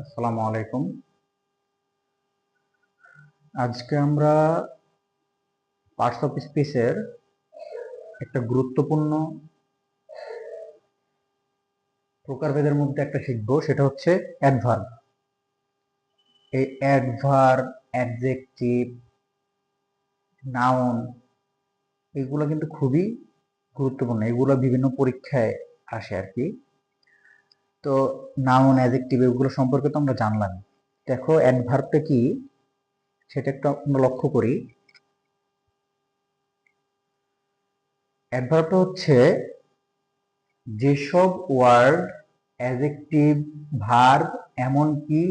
আসসালামু আলাইকুম। আজকে আমরা পার্টস অফ স্পিচের একটা গুরুত্বপূর্ণ প্রকারভেদের মধ্যে একটা শিখব, সেটা হচ্ছে অ্যাডভার্ব এই অ্যাডভার্ব অ্যাডজেক্টিভ নাউন এগুলো কিন্তু খুবই গুরুত্বপূর্ণ। এগুলো বিভিন্ন পরীক্ষায় আসে আর কি। তো নাউন অ্যাডজেক্টিভ এগুলো সম্পর্কে তো আমরা জানলাম। দেখো অ্যাডভার্বটা কি? সেটা একটু আমরা লক্ষ্য করি। অ্যাডভার্বটা হচ্ছে যেসব ওয়ার্ড অ্যাডজেক্টিভ ভার্ব এমনকি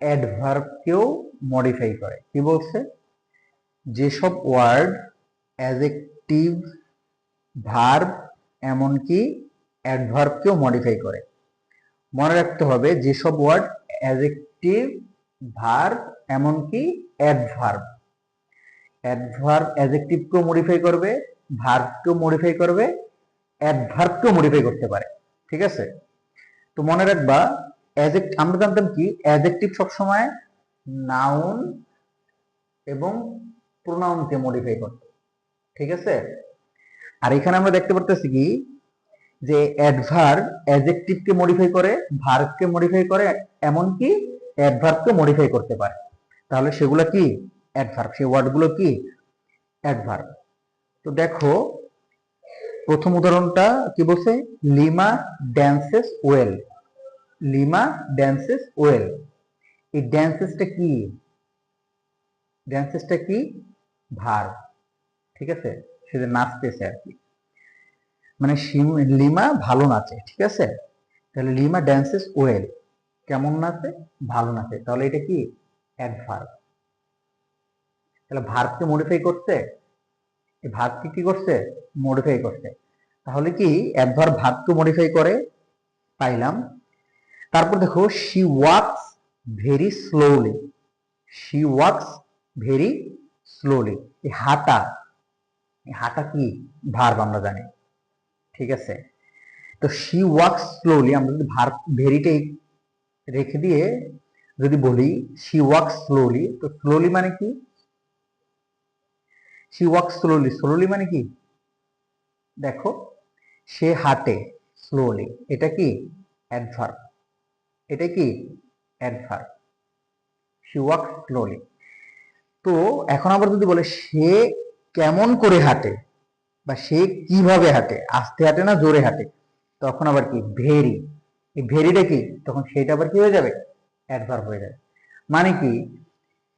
অ্যাডভার্বকেও মডিফাই করে। কি বলছে? যেসব ওয়ার্ড অ্যাডজেক্টিভ ভার্ব এমনকি অ্যাডভার্বকেও মডিফাই করে। মনে রাখতে হবে যেসব ওয়ার্ড অ্যাডজেক্টিভ ভার্ব এমনকি অ্যাডভার্ব অ্যাডভার্ব অ্যাডজেক্টিভকেও মডিফাই করবে ভার্বকেও মডিফাই করবে অ্যাডভার্বকেও মডিফাই করতে পারে। ঠিক আছে? তো মনে রাখবা অ্যাজেক্ট আমরা জানতাম কি? অ্যাডজেক্টিভ সবসময় নাউন এবং প্রোনাউনকে মডিফাই করতে। ঠিক আছে? আর এখানে আমরা দেখতে পারতেছি কি? যে অ্যাডভার্ব অ্যাডজেক্টিভকে মডিফাই করে ভার্বকে মডিফাই করে, এমনকি অ্যাডভার্বকে মডিফাই করতে পারে। তাহলে সেগুলো কি? অ্যাডভার্ব সেই ওয়ার্ডগুলো কি? অ্যাডভার্ব তো দেখো, প্রথম উদাহরণটা কি বলছে? Lima dances well. Lima dances well. এই ড্যান্সেসটা কি? ড্যান্সেসটা কি? ভার্ব ঠিক আছে? সে যে নাচতেছে আর কি। মানে লিমা ভালো নাচে, ঠিক আছে? তাহলে লিমা ড্যান্সেস ওয়েল কেমন নাচে? ভালো নাচে। তাহলে এটা কি? অ্যাডভার্ব তাহলে ভার্বকে মডিফাই করছে? এই ভার্বকে কি করছে? মডিফাই করছে। তাহলে কি? অ্যাডভার্ব ভার্বকে মডিফাই করে? পাইলাম। তারপর দেখো she walks very slowly she walks very slowly এই হাঁটা। হাঁটা কি? ভার্ব আমরা জানি। ঠিক আছে? তো শি ওয়াক্স স্লোলি আমরা যদি ভার্ব ভেরিটাই রেখে দিয়ে যদি বলি শি ওয়াক্স স্লোলি তো স্লোলি মানে কি? শি ওয়াক্স স্লোলি স্লোলি মানে কি? দেখো, সে হাঁটে স্লোলি এটা কি? অ্যাডভার্ব এটা কি? অ্যাডভার্ব শি ওয়াক্স স্লোলি তো এখন আবার যদি বলে, সে কেমন করে হাঁটে? বা সে কীভাবে হাঁটে? আস্তে হাঁটে না জোরে হাঁটে? তখন আবার কি? ভেরি। এই ভেরিটা কি? তখন সেটা আবার কি হয়ে যাবে? অ্যাডভার্ব হয়ে যাবে। মানে কি?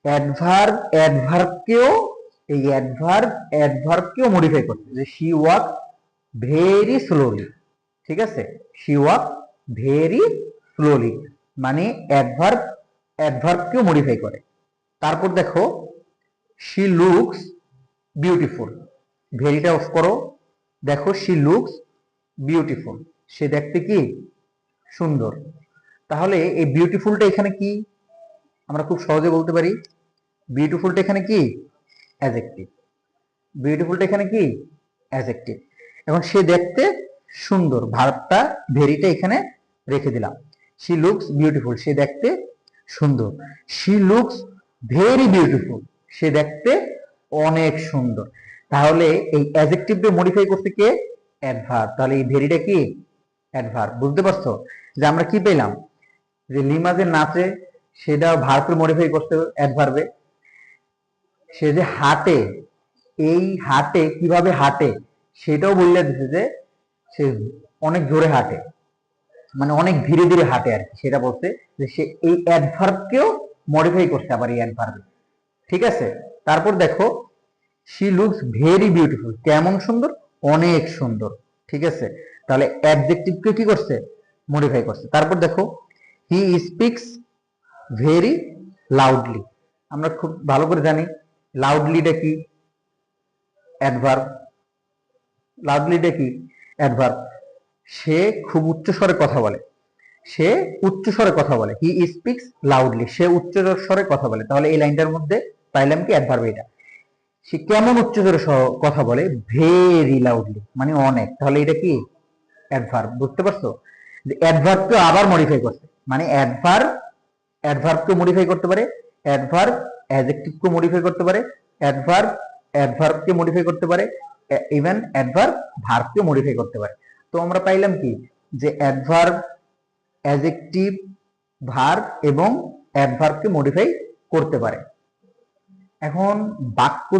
অ্যাডভার্ব অ্যাডভার্বকেও এই অ্যাডভার্ব অ্যাডভার্বকেও মডিফাই করছে যে শি ওয়াক ভেরি স্লোলি ঠিক আছে? শি ওয়াক ভেরি স্লোলি মানে অ্যাডভার্ব অ্যাডভার্বকেও মডিফাই করে। তারপর দেখো শি লুকস বিউটিফুল ভেরিটা অফ করো। দেখো শি লুকস বিউটিফুল সে দেখতে কি? সুন্দর। তাহলে এই বিউটিফুলটা এখানে কি? আমরা খুব সহজে বলতে পারি বিউটিফুলটা এখানে কি? অ্যাজেক্টিভ বিউটিফুলটা এখানে কি? অ্যাজেক্টিভ এখন সে দেখতে সুন্দর। ভার্বটা ভেরিটা এখানে রেখে দিলাম। শি লুকস বিউটিফুল সে দেখতে সুন্দর। শি লুকস ভেরি বিউটিফুল সে দেখতে অনেক সুন্দর। তাহলে এই অ্যাডজেক্টিভকে মডিফাই করতে কে? অ্যাডভার্ব তাহলে এই ভেরিটা কি? অ্যাডভার্ব বুঝতে পারছ? যে আমরা কি পেলাম? যে লিমা যে নাচে সেটা ভার্বকে মডিফাই করতে অ্যাডভার্বে সে যে হাঁটে, এই হাঁটে, কীভাবে হাঁটে? সেটাও বললে দিচ্ছে যে সে অনেক জোরে হাঁটে। মানে অনেক ধীরে ধীরে হাঁটে আর কি। সেটা বলছে যে সে এই অ্যাডভার্বকেও মডিফাই করছে আবার এই অ্যাডভার্বে ঠিক আছে? তারপর দেখো শি লুকস ভেরি বিউটিফুল কেমন সুন্দর? অনেক সুন্দর। ঠিক আছে? তাহলে অ্যাডজেক্টিভকে কি করছে? মডিফাই করছে। তারপর দেখো হি স্পিক্স ভেরি লাউডলি আমরা খুব ভালো করে জানি লাউডলিটা কি? অ্যাডভার্ব লাউডলিটা কি? অ্যাডভার্ব সে খুব উচ্চ স্বরে কথা বলে। সে উচ্চ স্বরে কথা বলে। হি স্পিক্স লাউডলি সে উচ্চ স্বরে কথা বলে। তাহলে এই লাইনটার মধ্যে পাইলাম কি অ্যাডভার্ব এটা? সে কেমন উচ্চ স্বরে স- কথা বলে? ভেরি লাউডলি মানে অনেক। তাহলে এটা কি? অ্যাডভার্ব বুঝতে পারছ? যে অ্যাডভার্বকে আবার মডিফাই করছে। মানে অ্যাডভার্ব অ্যাডভার্বকে মডিফাই করতে পারে অ্যাডভার্ব অ্যাডজেক্টিভকে মডিফাই করতে পারে অ্যাডভার্ব অ্যাডভার্বকে মডিফাই করতে পারে ইভেন অ্যাডভার্ব ভার্বকে মডিফাই করতে পারে। তো আমরা পাইলাম কি? যে অ্যাডভার্ব অ্যাডজেক্টিভ ভার্ব এবং অ্যাডভার্বকে মডিফাই করতে পারে। এখন বাক্য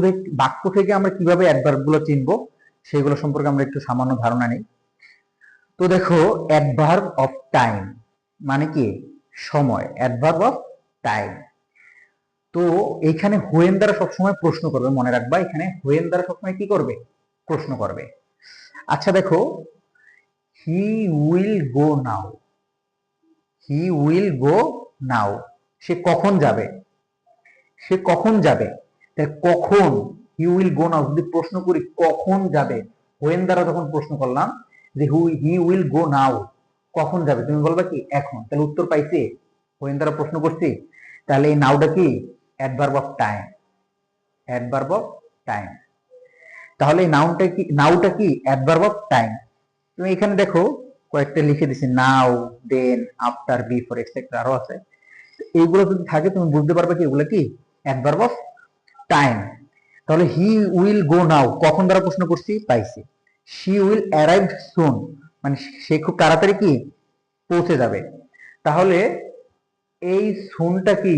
বাক্য থেকে আমরা কীভাবে অ্যাডভার্বগুলো চিনবো, সেগুলো সম্পর্কে আমরা একটু সামান্য ধারণা নিই। তো দেখো অ্যাডভার্ব অফ টাইম মানে কি? সময় অ্যাডভার্ব অফ টাইম তো এখানে হোয়েন দ্বারা সবসময় প্রশ্ন করবে, মনে রাখবা, এখানে হোয়েন দ্বারা সবসময় কি করবে? প্রশ্ন করবে। আচ্ছা দেখো he will go now he will go নাও সে কখন যাবে? সে কখন যাবে? কখন? হি উইল গো নাও যদি প্রশ্ন করি, কখন যাবে? হোয়েন দ্বারা যখন প্রশ্ন করলাম, যে হু হি উইল গো নাও কখন যাবে? তুমি বলবা কি, এখন। তাহলে উত্তর পাইছি। হোয়েন দ্বারা প্রশ্ন করছি, তাহলে এই নাওটা কি? Adverb of time adverb of time তাহলে এই নাউনটা কি নাউটা কি? অ্যাডভার্ব অফ টাইম তুমি এখানে দেখো, কয়েকটা লিখে দিছি। Now then after before etcetera আরও আছে। এইগুলো যদি থাকে, তুমি বুঝতে পারবে কি, এগুলো কি? অ্যাডভার্ব অফ টাইম তাহলে হি উইল গো নাও কখন দ্বারা প্রশ্ন করছি? পাইছি। শি উইল অ্যারাইভ সুন মানে সে খুব তাড়াতাড়ি কি? পৌঁছে যাবে। তাহলে এই সুনটা কি?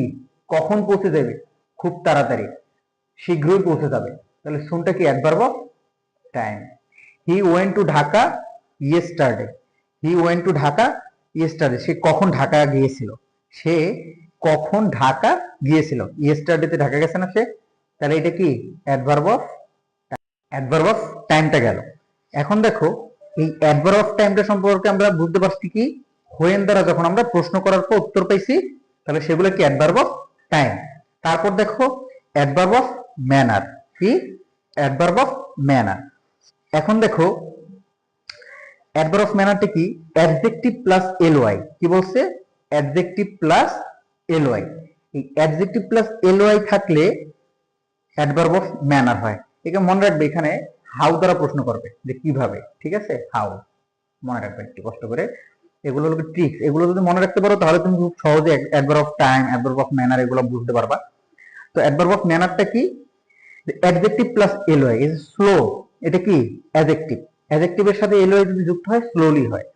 কখন পৌঁছে যাবে? খুব তাড়াতাড়ি। শীঘ্রই পৌঁছে যাবে। তাহলে সুনটা কি? Adverb of time he went to Dhaka yesterday he went to Dhaka yesterday সে কখন ঢাকা গিয়েছিল? সে কখন ঢাকা গিয়েছিল? ইয়েস্টারডেতে ঢাকা গেছে না সে? তাহলে এটা কি? অ্যাডভার্ব অফ অ্যাডভার্ব অফ টাইমটা গেল। এখন দেখো, এই অ্যাডভার্ব অফ টাইমটা সম্পর্কে আমরা বুঝতে পারছি কি? হোয়েন দ্বারা যখন আমরা প্রশ্ন করার পর উত্তর পাইছি, তাহলে সেগুলো কি অ্যাডভার্ব অফ টাইম তারপর দেখো অ্যাডভার্ব অফ ম্যানার কি? অ্যাডভার্ব অফ ম্যানার এখন দেখো অ্যাডভার্ব অফ ম্যানারটা কি? অ্যাডজেক্টিভ প্লাস এলওয়াই কি বলছে? অ্যাডজেক্টিভ প্লাস এলওয়াই এই অ্যাডজেক্টিভ প্লাস এলওয়াই থাকলে অ্যাডভার্ব অফ ম্যানার হয়। একে মনে রাখবে এখানে হাউ দ্বারা প্রশ্ন করবে, যে কীভাবে, ঠিক আছে? হাউ মনে রাখবে একটু কষ্ট করে। এগুলো হলো ট্রিক্স এগুলো যদি মনে রাখতে পারো, তাহলে তুমি খুব সহজে adverb of time adverb of manner এগুলো বুঝতে পারবা। তো অ্যাডভার্ব অফ ম্যানারটা কি? Adjective plus L Y is slow এটা কি? অ্যাডজেক্টিভ অ্যাডজেক্টিভের সাথে এলওয়াই যদি যুক্ত হয় স্লোলি হয়।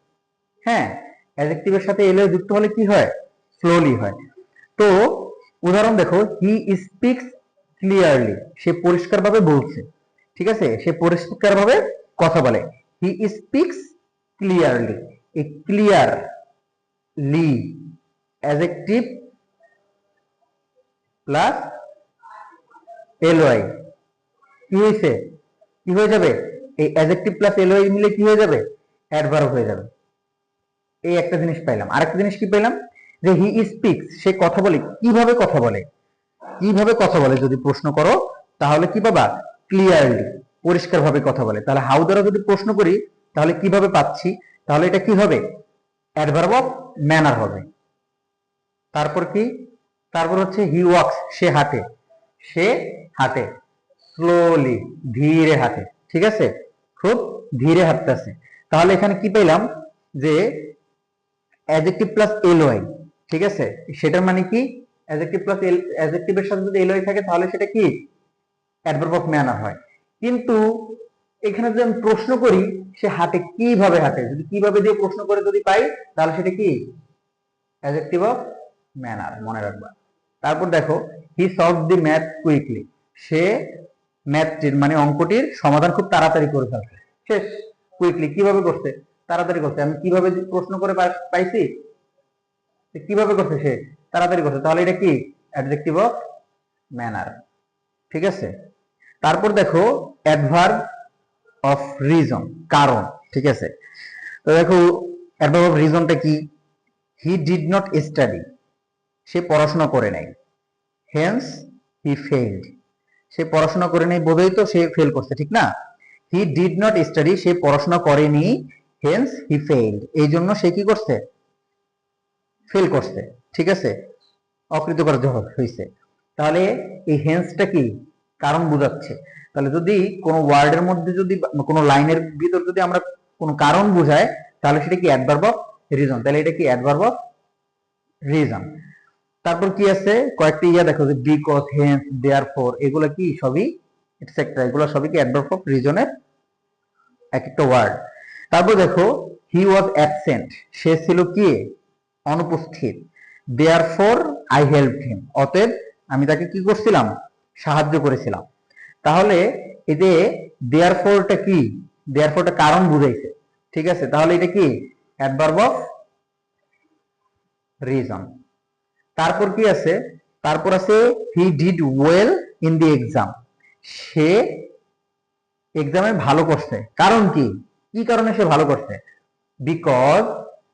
হ্যাঁ? অ্যাডজেক্টিভের সাথে এলওয়াই যুক্ত হলে কি হয়? স্লোলি হয়। তো উদাহরণ দেখো হি স্পিক্স ক্লিয়ারলি সে পরিষ্কারভাবে বলছে, ঠিক আছে? সে পরিষ্কারভাবে কথা বলে। হি স্পিক্স ক্লিয়ারলি এই clear ly adjective plus L Y কি হয়েছে? কি হয়ে যাবে? এই অ্যাডজেক্টিভ প্লাস এলওয়াই মিলে কি হয়ে যাবে? অ্যাডভার্ব হয়ে যাবে। এই একটা জিনিস পাইলাম। আরেকটা জিনিস কি পেলাম যে হি স্পিক্স সে কথা বলে, কীভাবে কথা বলে? কীভাবে কথা বলে, যদি প্রশ্ন করো, তাহলে কি পাবা? ক্লিয়ারলি পরিষ্কারভাবে কথা বলে। তাহলে হাউ দ্বারা যদি প্রশ্ন করি, তাহলে কীভাবে পাচ্ছি? তাহলে এটা কি হবে? অ্যাডভার্ব অফ ম্যানার হবে। তারপর কি? তারপর হচ্ছে হি ওয়াক্স সে হাঁটে। সে হাঁটে। স্লোলি ধীরে হাঁটে। ঠিক আছে? খুব ধীরে হাঁটতেছে। তাহলে এখানে কি পেলাম যে অ্যাডজেক্টিভ প্লাস এলওয়াই ঠিক আছে? সেটার মানে কি? অ্যাডজেক্টিভ প্লাস অ্যাডজেক্টিভের সাথে যদি এলওয়াই থাকে, তাহলে সেটা কি? অ্যাডভার্ব অফ ম্যানার হয়। কিন্তু এখানে যদি আমি প্রশ্ন করি, সে হাঁটে কীভাবে হাঁটে? যদি কীভাবে দিয়ে প্রশ্ন করে যদি পাই, তাহলে সেটা কি? অ্যাডজেক্টিভ অফ ম্যানার মনে রাখবা। তারপর দেখো he solve the math quickly সে ম্যাথটির মানে অঙ্কটির সমাধান খুব তাড়াতাড়ি করে ফেলছে। শেষ কুইকলি কীভাবে করছে? তাড়াতাড়ি করছে। আমি কীভাবে প্রশ্ন করে পাই- পাইছি? কীভাবে করছে সে? তাড়াতাড়ি করছে। তাহলে এটা কি? অ্যাডজেক্টিভ অফ ম্যানার ঠিক আছে? তারপর দেখো অ্যাডভার্ব অফ রিজন কারণ। ঠিক আছে? তো দেখো অ্যাডভার্ব অফ রিজনটা কি? হি ডিড নট স্টাডি সে পড়াশোনা করে নাই। হেন্স হি ফেইলড সে পড়াশোনা করে নাই বোধহয় তো সে ফেল করছে, ঠিক না? হি ডিড নট স্টাডি সে পড়াশোনা করেনি। হেন্স হি ফেইলড এই জন্য সে কি করছে? ফেল করছে, ঠিক আছে? অকৃতকার্য হয়েছে তাহলে এই হেন্সটা কি? কারণ বোঝাচ্ছে। তাহলে যদি কোনো ওয়ার্ডের মধ্যে যদি কোনো লাইনের ভিতর যদি আমরা কোনো কারণ বোঝায় তাহলে সেটা কি অ্যাডভার্ব অফ রিজন তাহলে এটা কি অ্যাডভার্ব অফ রিজন তারপর কি আছে? কয়েকটি ইয়া দেখো যে বিকজ হেন্স দেয়ার ফর এগুলো কি? সবই এটসেট্রা এগুলো সবই কি অ্যাডভার্ব অফ রিজনের এক একটা ওয়ার্ড তারপর দেখো হি ওয়াজ অ্যাবসেন্ট সে ছিল কি? অনুপস্থিত। Therefore I help him অতএব, আমি তাকে কি করছিলাম? সাহায্য করেছিলাম। তাহলে যে দেয়ার ফোরটা কি? দেয়ার ফোরটা কারণ বুঝাইছে। ঠিক আছে? তাহলে এটা কি? অ্যাডভার্ব অফ রিজন তারপর কি আছে? তারপর আছে he did well in the exam সে এক্সামে ভালো করছে। কারণ কি? কি কারণে সে ভালো করছে? বিকজ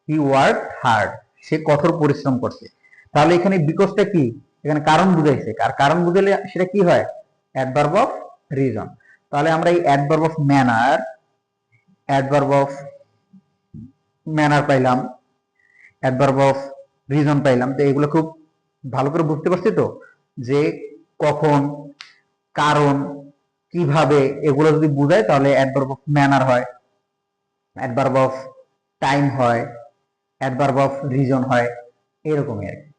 হি ওয়ার্ক হার্ড সে কঠোর পরিশ্রম করছে। তাহলে এখানে বিকজটা কি? এখানে কারণ বুঝাইছে। আর কারণ বুঝাইলে সেটা কি হয়? অ্যাডভার্ব অফ রিজন তাহলে আমরা এই adverb of manner adverb of manner পাইলাম অ্যাডভার্ব অফ রিজন পাইলাম। তো এগুলো খুব ভালো করে বুঝতে পারছি তো? যে কখন, কারণ, কীভাবে এগুলো যদি বুঝায় তাহলে অ্যাডভার্ব অফ ম্যানার হয় অ্যাডভার্ব অফ টাইম হয় অ্যাডভার্ব অফ রিজন হয় এরকমই আর কি।